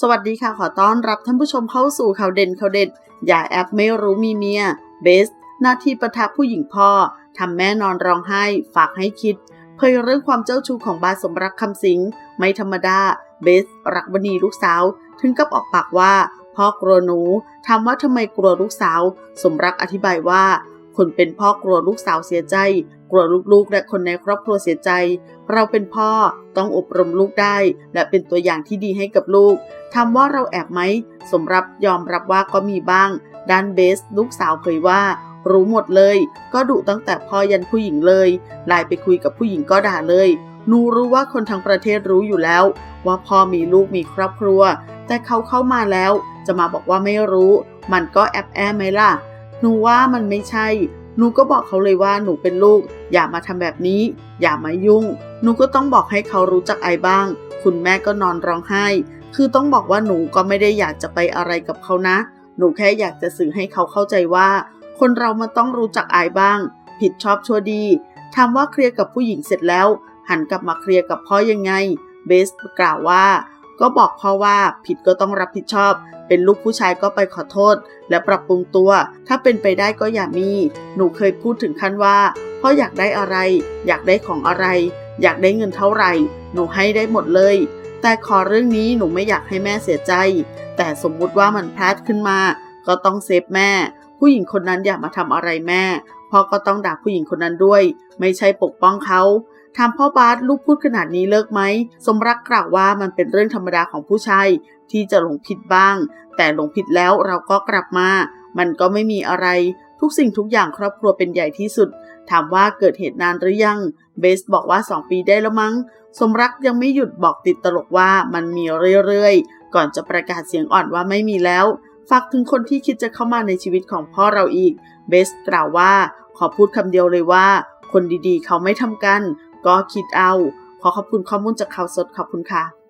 สวัสดีค่ะขอต้อนรับท่านผู้ชมเข้าสู่ข่าวเด่นข่าวเด็ด อย่าแอปไม่รู้มีเมีย เบส หน้าที่ประทับผู้หญิงพ่อทำแม่นอนร้องไห้ ฝากให้คิด เผยเรื่องความเจ้าชู้ของบาสสมรักคำสิง ไม่ธรรมดา เบส รักวณีลูกสาว ถึงกับออกปากว่า พ่อกลัวหนูถามว่าทำไมกลัวลูกสาว สมรักอธิบายว่า คนเป็นพ่อกลัวลูกสาวเสียใจ กลัวลูกๆ และคนในครอบครัวเสียใจ เราเป็นพ่อต้องอบรมลูกได้ และเป็นตัวอย่างที่ดีให้กับลูกถามว่าเราแอบไหม สมรับยอมรับว่าก็มีบ้าง ด้านเบส ลูกสาวเผยว่า รู้หมดเลย ก็ดุตั้งแต่พ่อยันผู้หญิงเลยไลน์ไปคุยกับผู้หญิงก็ด่าเลยหนูรู้ว่าคนทั้งประเทศรู้อยู่แล้ว ว่าพ่อมีลูกมีครอบครัว แต่เขาเข้ามาแล้ว จะมาบอกว่าไม่รู้ มันก็แอบแอไหมล่ะ หนูว่ามันไม่ใช่ หนูก็บอกเขาเลยว่าหนูเป็นลูก อย่ามาทำแบบนี้ อย่ามายุ่ง หนูก็ต้องบอกให้เขารู้จักไอบ้าง คุณแม่ก็นอนร้องไห้ คือต้องบอกว่าหนูก็ไม่ได้อยากจะไปอะไรกับเขานะ หนูแค่อยากจะสื่อให้เขาเข้าใจว่า คนเรามันต้องรู้จักอายบ้าง ผิดชอบชั่วดีถามว่าเคลียร์กับผู้หญิงเสร็จแล้ว หันกลับมาเคลียร์กับพ่อยังไง เบสกล่าวว่า ก็บอกพ่อว่าผิดก็ต้องรับผิดชอบ เป็นลูกผู้ชายก็ไปขอโทษ และปรับปรุงตัว ถ้าเป็นไปได้ก็อย่ามี หนูเคยพูดถึงขั้นว่าพ่ออยากได้อะไร อยากได้ของอะไร อยากได้เงินเท่าไหร่ หนูให้ได้หมดเลย แต่ขอเรื่องนี้หนูไม่อยากให้แม่เสียใจ แต่สมมุติว่ามันพลาดขึ้นมา ก็ต้องเซฟแม่ ผู้หญิงคนนั้นอย่ามาทำอะไรแม่พ่อก็ต้องด่าผู้หญิงคนนั้นด้วย ไม่ใช่ปกป้องเขา ถามพ่อบาสลูกพูดขนาดนี้เลิกไหม สมรักกล่าวว่ามันเป็นเรื่องธรรมดาของผู้ชายที่จะหลงผิดบ้าง แต่หลงผิดแล้วเราก็กลับมา มันก็ไม่มีอะไร ทุกสิ่งทุกอย่างครอบครัวเป็นใหญ่ที่สุด ถามว่าเกิดเหตุนานหรือยัง เบสบอกว่า 2 ปีได้แล้วมั้ง สมรักยังไม่หยุดบอกติดตลกว่ามันมีเรื่อยๆ ก่อนจะประกาศเสียงอ่อนว่าไม่มีแล้ว ฝากถึงคนที่คิดจะเข้ามาในชีวิตของพ่อเราอีก เบสกล่าวว่า ขอพูดคำเดียวเลยว่าคนดีๆ เขาไม่ทำกัน ก็คิดเอา ขอขอบคุณข้อมูลจากข่าวสดขอบคุณค่ะ